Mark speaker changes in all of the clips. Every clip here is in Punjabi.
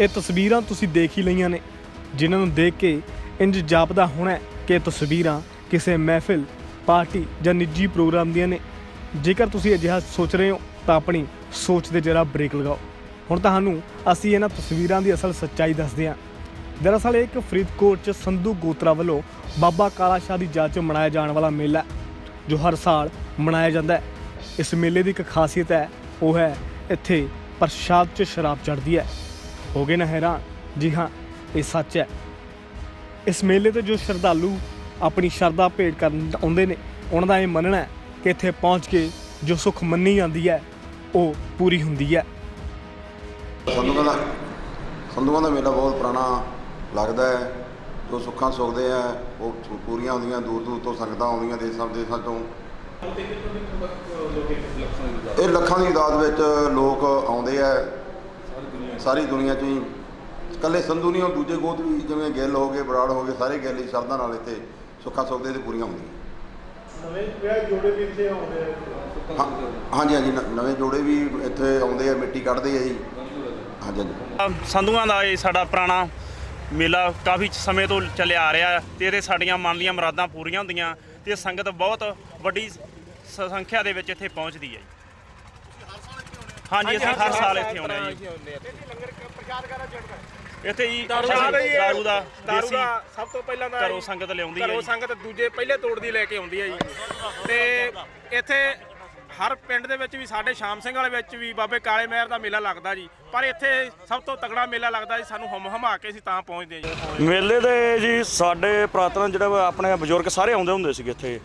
Speaker 1: ਇਹ ਤਸਵੀਰਾਂ ਤੁਸੀਂ ਦੇਖ ਹੀ ਲਈਆਂ ਨੇ, ਜਿਨ੍ਹਾਂ ਨੂੰ ਦੇਖ ਕੇ ਇੰਜ ਜਾਪਦਾ ਹੋਣਾ ਕਿ ਇਹ ਤਸਵੀਰਾਂ ਕਿਸੇ ਮਹਿਫਿਲ, ਪਾਰਟੀ ਜਾਂ ਨਿੱਜੀ ਪ੍ਰੋਗਰਾਮ ਦੀਆਂ ਨੇ। ਜੇਕਰ ਤੁਸੀਂ ਅਜਿਹਾ ਸੋਚ ਰਹੇ ਹੋ, ਤਾਂ ਆਪਣੀ ਸੋਚ ਦੇ ਜਰਾ ਬ੍ਰੇਕ ਲਗਾਓ। ਹੁਣ ਤੁਹਾਨੂੰ ਅਸੀਂ ਇਹਨਾਂ ਤਸਵੀਰਾਂ ਦੀ ਅਸਲ ਸੱਚਾਈ ਦੱਸਦੇ ਹਾਂ। ਦਰਅਸਲ ਇਹ ਇੱਕ ਫਰੀਦਕੋਟ ਚ ਸੰਧੂ ਗੋਤਰਾ ਵੱਲੋਂ ਬਾਬਾ ਕਾਲਾ ਸ਼ਾਹ ਦੀ ਯਾਦ 'ਚ ਮਨਾਇਆ ਜਾਣ ਵਾਲਾ ਮੇਲਾ ਜੋ ਹਰ ਸਾਲ ਮਨਾਇਆ ਜਾਂਦਾ ਹੈ। ਇਸ ਮੇਲੇ ਦੀ ਇੱਕ ਖਾਸੀਅਤ ਹੈ, ਉਹ ਹੈ ਇੱਥੇ ਪ੍ਰਸ਼ਾਦ 'ਚ ਸ਼ਰਾਬ ਚੜ੍ਹਦੀ ਹੈ। ਹੋ ਗਏ ਨਾ ਹੈਰਾਨ। ਜੀ ਹਾਂ, ਇਹ ਸੱਚ ਹੈ। ਇਸ ਮੇਲੇ ਤੇ ਜੋ ਸ਼ਰਧਾਲੂ ਆਪਣੀ ਸ਼ਰਧਾ ਭੇਟ ਕਰਨ ਆਉਂਦੇ ਨੇ, ਉਹਨਾਂ ਦਾ ਇਹ ਮੰਨਣਾ ਹੈ ਕਿ ਇੱਥੇ ਪਹੁੰਚ ਕੇ ਜੋ ਸੁੱਖ ਮੰਨੀ ਜਾਂਦੀ ਹੈ, ਉਹ ਪੂਰੀ ਹੁੰਦੀ ਹੈ।
Speaker 2: ਸੰਧੂਆਂ ਦਾ ਸੰਧੂਆਂ ਦਾ ਮੇਲਾ ਬਹੁਤ ਪੁਰਾਣਾ ਲੱਗਦਾ ਹੈ। ਜੋ ਸੁੱਖਾਂ ਸੁਖਦੇ ਆ, ਉਹ ਪੂਰੀਆਂ ਹੁੰਦੀਆਂ, ਦੂਰ ਦੂਰ ਤੋਂ ਸੰਗਤਾਂ ਆਉਂਦੀਆਂ ਦੇਸਾਂ ਵਿਦੇਸਾਂ ਤੋਂ ਇਹ ਲੱਖਾਂ ਦੀ ਤਾਦਾਦ ਵਿੱਚ ਲੋਕ ਆਉਂਦੇ ਆ। ਸਾਰੀ ਦੁਨੀਆ 'ਚ ਹੀ ਇਕੱਲੇ ਸੰਧੂ ਨਹੀਂ ਉਹ ਦੂਜੇ ਗੋਤ ਵੀ ਜਿਵੇਂ ਗਿੱਲ ਹੋ ਗਏ ਬਰਾੜ ਹੋ ਗਏ ਸਾਰੇ ਗਿੱਲ ਹੀ ਸ਼ਰਧਾ ਨਾਲ ਇੱਥੇ ਸੁੱਖਾਂ ਸੁਖਦੇ ਤੇ ਪੂਰੀਆਂ ਹੁੰਦੀਆਂ।
Speaker 1: ਨਵੇਂ ਵਿਆਹ ਜੋੜੇ ਵੀ ਇੱਥੇ ਆਉਂਦੇ
Speaker 2: ਹਾਂ- ਹਾਂਜੀ ਹਾਂਜੀ ਨਵੇਂ ਜੋੜੇ ਵੀ ਇੱਥੇ ਆਉਂਦੇ ਆ ਮਿੱਟੀ ਕੱਢਦੇ ਆ ਜੀ। ਹਾਂਜੀ ਹਾਂਜੀ।
Speaker 3: ਸੰਧੂਆਂ ਦਾ ਇਹ ਸਾਡਾ ਪੁਰਾਣਾ ਮੇਲਾ ਕਾਫੀ ਸਮੇਂ ਤੋਂ ਚੱਲਿਆ ਆ ਰਿਹਾ ਤੇ ਇਹਦੇ ਸਾਡੀਆਂ ਮਨ ਦੀਆਂ ਮੁਰਾਦਾਂ ਪੂਰੀਆਂ ਹੁੰਦੀਆਂ ਤੇ ਸੰਗਤ ਬਹੁਤ ਵੱਡੀ ਸੰਖਿਆ ਦੇ ਵਿੱਚ ਇੱਥੇ ਪਹੁੰਚਦੀ ਹੈ ਜੀ। ਹਾਂਜੀ ਅਸੀਂ ਹਰ ਸਾਲ ਇੱਥੇ ਆਉਂਦੇ ਹਾਂ ਜੀ। ਇੱਥੇ ਜੀ
Speaker 4: ਪ੍ਰਸ਼ਾਦ ਹੀ ਇਹ
Speaker 3: ਦਾਰੂ ਦਾ
Speaker 4: ਦਾਰੂ ਦਾ ਸਭ ਤੋਂ ਪਹਿਲਾਂ ਤਾਂ
Speaker 3: ਘਰੋਂ ਸੰਗਤ ਲਿਆਉਂਦੀ ਹੈ
Speaker 4: ਘਰੋਂ
Speaker 3: ਜੀ।
Speaker 4: ਸੰਗਤ ਦੂਜੇ ਪਹਿਲੇ ਤੋੜਦੀ ਲੈ ਕੇ ਆਉਂਦੀ ਹੈ ਜੀ। ਤੇ ਇੱਥੇ ਹਰ ਪਿੰਡ ਦੇ ਵਿੱਚ ਵੀ ਸਾਡੇ ਸ਼ਾਮ ਸਿੰਘ ਵਾਲੇ ਵਿੱਚ ਵੀ ਬਾਬੇ ਕਾਲੇ ਮਹਿਰ ਦਾ ਮੇਲਾ ਲੱਗਦਾ ਜੀ। ਪਰ ਇੱਥੇ ਸਭ ਤੋਂ ਤਗੜਾ ਮੇਲਾ ਲੱਗਦਾ ਜੀ ਸਾਨੂੰ ਹਮ ਹਮਾ ਕੇ ਅਸੀਂ ਤਾਂ ਪਹੁੰਚਦੇ ਹਾਂ ਜੀ।
Speaker 5: ਮੇਲੇ ਦੇ ਜੀ ਸਾਡੇ ਪ੍ਰਾਤਨ ਜਿਹੜੇ ਆਪਣੇ ਬਜ਼ੁਰਗ ਸਾਰੇ ਆਉਂਦੇ ਹੁੰਦੇ ਸੀਗੇ ਇੱਥੇ।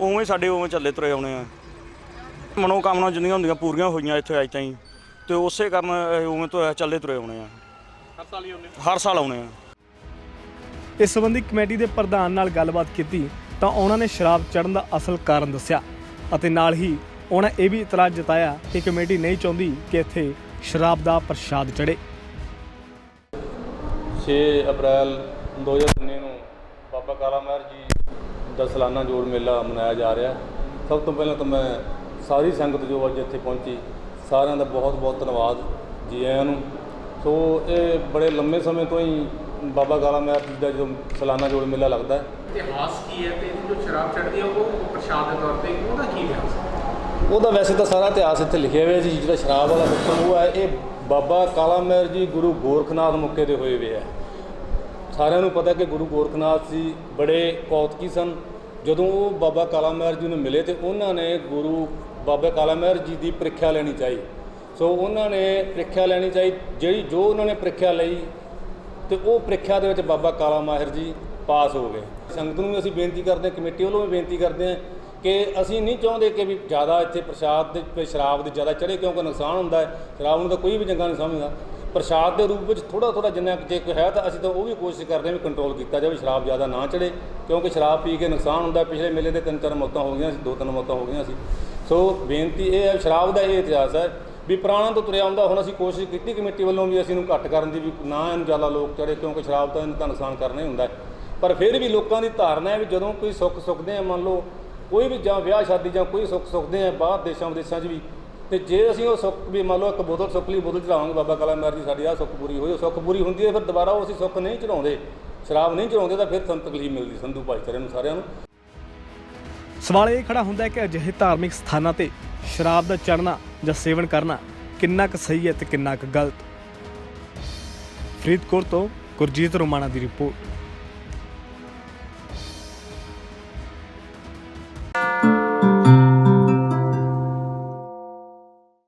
Speaker 5: ਉਵੇਂ ਸਾਡੇ ਉਵੇਂ ਚੱਲੇ ਤੁਰੇ ਆਉਣੇ ਆ। ਮਨੋ ਕਾਮਨਾ ਜਿੰਨੀਆਂ ਹੁੰਦੀਆਂ ਪੂਰੀਆਂ ਹੋਈਆਂ ਇੱਥੇ ਅੱਜ ਤਾਈਂ। ਤੇ ਉਸੇ ਕਾਰਨ ਇਹ ਉਵੇਂ ਤੋਂ ਚੱਲੇ ਤੁਰੇ ਆਉਣੇ ਆ।
Speaker 4: ਹਰ ਸਾਲ ਹੀ ਆਉਂਦੇ
Speaker 5: ਹਰ ਸਾਲ ਆਉਣੇ ਆ।
Speaker 1: ਇਸ ਸੰਬੰਧੀ ਕਮੇਟੀ ਦੇ ਪ੍ਰਧਾਨ ਨਾਲ ਗੱਲਬਾਤ ਕੀਤੀ ਤਾਂ ਉਹਨਾਂ ਨੇ ਸ਼ਰਾਬ ਚੜ੍ਹਨ ਦਾ ਅਸਲ ਕਾਰਨ ਦੱਸਿਆ ਅਤੇ ਨਾਲ ਹੀ ਉਹਨਾਂ ਇਹ ਵੀ ਇਤਰਾਜ਼ ਜਤਾਇਆ ਕਿ ਕਮੇਟੀ ਨਹੀਂ ਚਾਹੁੰਦੀ ਕਿ ਇੱਥੇ ਸ਼ਰਾਬ ਦਾ ਪ੍ਰਸ਼ਾਦ ਚੜੇ
Speaker 6: 6 ਅਪ੍ਰੈਲ 2019 ਨੂੰ ਬਾਬਾ ਕਾਲਾ ਮਹਿਰ ਜੀ ਦਾ ਸਾਲਾਨਾ ਜੋੜ ਮੇਲਾ ਮਨਾਇਆ ਜਾ ਰਿਹਾ। ਸਭ ਤੋਂ ਪਹਿਲਾਂ ਤਾਂ ਮੈਂ ਸਾਰੀ ਸੰਗਤ ਜੋ ਅੱਜ ਇੱਥੇ ਪਹੁੰਚੀ ਸਾਰਿਆਂ ਦਾ ਬਹੁਤ ਬਹੁਤ ਧੰਨਵਾਦ ਜੀ ਆਇਆਂ ਨੂੰ। ਸੋ ਇਹ ਬੜੇ ਲੰਮੇ ਸਮੇਂ ਤੋਂ ਹੀ ਬਾਬਾ ਕਾਲਾ ਮਹਿਰ ਜੀ ਦਾ ਜੋ ਸਾਲਾਨਾ ਜੋੜ ਮੇਲਾ ਲੱਗਦਾ ਹੈ।
Speaker 4: ਇਤਿਹਾਸ ਕੀ ਹੈ ਤੇ ਜੋ ਸ਼ਰਾਬ ਚੜਦੀ ਹੈ ਉਹ ਪ੍ਰਸ਼ਾਦ ਦੇ ਤੌਰ ਤੇ ਉਹਦਾ ਕੀ ਇਤਿਹਾਸ ਹੈ?
Speaker 6: ਉਹਦਾ ਵੈਸੇ ਤਾਂ ਸਾਰਾ ਇਤਿਹਾਸ ਇੱਥੇ ਲਿਖਿਆ ਹੋਇਆ ਜੀ ਜਿਹੜਾ ਸ਼ਰਾਬ ਵਾਲਾ ਸਿਸਟਮ ਉਹ ਹੈ ਇਹ ਬਾਬਾ ਕਾਲਾ ਮਹਿਰ ਜੀ ਗੁਰੂ ਗੋਰਖਨਾਥ ਮੁੱਕੇ ਦੇ ਹੋਏ ਵੇ ਆ ਸਾਰਿਆਂ ਨੂੰ ਪਤਾ ਕਿ ਗੁਰੂ ਗੋਰਖਨਾਥ ਜੀ ਬੜੇ ਕੌਤਕੀ ਸਨ। ਜਦੋਂ ਉਹ ਬਾਬਾ ਕਾਲਾ ਮਹਿਰ ਜੀ ਨੂੰ ਮਿਲੇ ਤੇ ਉਹਨਾਂ ਨੇ ਗੁਰੂ ਬਾਬਾ ਕਾਲਾ ਮਹਿਰ ਜੀ ਦੀ ਪ੍ਰੀਖਿਆ ਲੈਣੀ ਚਾਹੀ। ਸੋ ਉਹਨਾਂ ਨੇ ਪ੍ਰੀਖਿਆ ਲੈਣੀ ਚਾਹੀ, ਜਿਹੜੀ ਜੋ ਉਹਨਾਂ ਨੇ ਪ੍ਰੀਖਿਆ ਲਈ, ਤੇ ਉਹ ਪ੍ਰੀਖਿਆ ਦੇ ਵਿੱਚ ਬਾਬਾ ਕਾਲਾ ਮਾਹਿਰ ਜੀ ਪਾਸ ਹੋ ਗਏ। ਸੰਗਤ ਨੂੰ ਵੀ ਅਸੀਂ ਬੇਨਤੀ ਕਰਦੇ ਹਾਂ, ਕਮੇਟੀ ਵੱਲੋਂ ਵੀ ਬੇਨਤੀ ਕਰਦੇ ਹਾਂ ਕਿ ਅਸੀਂ ਨਹੀਂ ਚਾਹੁੰਦੇ ਕਿ ਵੀ ਜ਼ਿਆਦਾ ਇੱਥੇ ਪ੍ਰਸ਼ਾਦ ਦੇ, ਸ਼ਰਾਬ ਦੇ ਜ਼ਿਆਦਾ ਚੜੇ ਕਿਉਂਕਿ ਨੁਕਸਾਨ ਹੁੰਦਾ ਹੈ, ਸ਼ਰਾਬ ਨੂੰ ਤਾਂ ਕੋਈ ਵੀ ਚੰਗਾ ਨਹੀਂ ਸਮਝਦਾ। ਪ੍ਰਸ਼ਾਦ ਦੇ ਰੂਪ ਵਿੱਚ ਥੋੜਾ ਥੋੜਾ ਜਿੰਨਾ ਕੁ ਜੇ ਕੋਈ ਹੈ ਤਾਂ ਅਸੀਂ ਤਾਂ ਉਹ ਵੀ ਕੋਸ਼ਿਸ਼ ਕਰਦੇ ਹਾਂ ਵੀ ਕੰਟਰੋਲ ਕੀਤਾ ਜਾਵੇ, ਸ਼ਰਾਬ ਜ਼ਿਆਦਾ ਨਾ ਚੜੇ ਕਿਉਂਕਿ ਸ਼ਰਾਬ ਪੀ ਕੇ ਨੁਕਸਾਨ ਹੁੰਦਾ। ਪਿਛਲੇ ਮੇਲੇ ਦੇ ਤਿੰਨ ਚਾਰ ਮੌਤਾਂ ਹੋ ਗਈਆਂ ਸੀ ਦੋ ਤਿੰਨ ਮੌਤਾਂ ਹੋ ਗਈਆਂ ਸੀ। ਸੋ ਬੇਨਤੀ ਇਹ ਹੈ, ਸ਼ਰਾਬ ਦਾ ਇਹ ਇਤਿਹਾਸ ਹੈ ਵੀ ਪੁਰਾਣਾ ਤੋਂ ਤੁਰਿਆ ਆਉਂਦਾ, ਹੁਣ ਅਸੀਂ ਕੋਸ਼ਿਸ਼ ਕੀਤੀ ਕਮੇਟੀ ਵੱਲੋਂ ਵੀ ਅਸੀਂ ਇਹਨੂੰ ਘੱਟ ਕਰਨ ਦੀ ਵੀ ਨਾ ਇਹਨੂੰ ਜ਼ਿਆਦਾ ਲੋਕ ਚੜੇ ਕਿਉਂਕਿ ਸ਼ਰਾਬ ਤਾਂ ਇਹਨੂੰ ਤਾਂ ਨੁਕਸਾਨ ਕਰਨਾ ਹੀ ਹੁੰਦਾ ਪਰ ਫਿਰ ਵੀ ਲੋਕਾਂ ਦੀ ਧਾਰਨਾ ਹੈ ਵੀ ਜਦੋਂ ਕੋਈ ਸੁੱਖ ਸੁੱਖਦੇ ਆ, ਮੰਨ ਲਓ, ਕੋਈ ਵੀ ਜਾਂ ਵਿਆਹ ਸ਼ਾਦੀ ਜਾਂ ਕੋਈ ਸੁੱਖ ਸੁੱਖਦੇ ਆ, ਬਾਹਰ ਦੇਸ਼ਾਂ ਵਿਦੇਸ਼ਾਂ 'ਚ ਵੀ ਤੇ ਜੇ ਅਸੀਂ ਉਹ ਸੁੱਖ ਵੀ ਮੰਨ ਲਓ ਇੱਕ ਬੋਤਲ ਸੁੱਖ ਲਈ ਬੋਤਲ ਚੜਾਵਾਂਗੇ, ਬਾਬਾ ਕਾਲਾ ਮਹਿਰ ਦੀ ਸਾਡੀ ਆਹ ਸੁੱਖ ਪੂਰੀ ਹੋਈ, ਉਹ ਸੁੱਖ ਪੂਰੀ ਹੁੰਦੀ ਹੈ, ਫਿਰ ਦੁਬਾਰਾ ਉਹ ਅਸੀਂ ਸੁੱਖ ਨਹੀਂ ਚੜਾਉਂਦੇ, ਸ਼ਰਾਬ ਨਹੀਂ ਚੜਾਉਂਦੇ, ਤਾਂ ਫਿਰ ਸਾਨੂੰ ਤਕਲੀਫ ਮਿਲਦੀ, ਸੰਧੂ ਭਾਈਚਾਰੇ ਨੂੰ ਸਾਰਿਆਂ ਨੂੰ।
Speaker 1: ਸਵਾਲ ਇਹ ਖੜਾ ਹੁੰਦਾ ਹੈ ਕਿ ਅਜਿਹੇ ਧਾਰਮਿਕ ਸਥਾਨਾਂ ਤੇ ਸ਼ਰਾਬ ਦਾ ਚੜ੍ਹਨਾ ਜਾਂ ਸੇਵਨ ਕਰਨਾ ਕਿੰਨਾ ਕੁ ਸਹੀ ਹੈ ਤੇ ਕਿੰਨਾ ਕੁ ਗਲਤ? ਫਰੀਦਕੋਟ ਤੋਂ ਗੁਰਜੀਤ ਰੋਮਾਣਾ ਦੀ ਰਿਪੋਰਟ।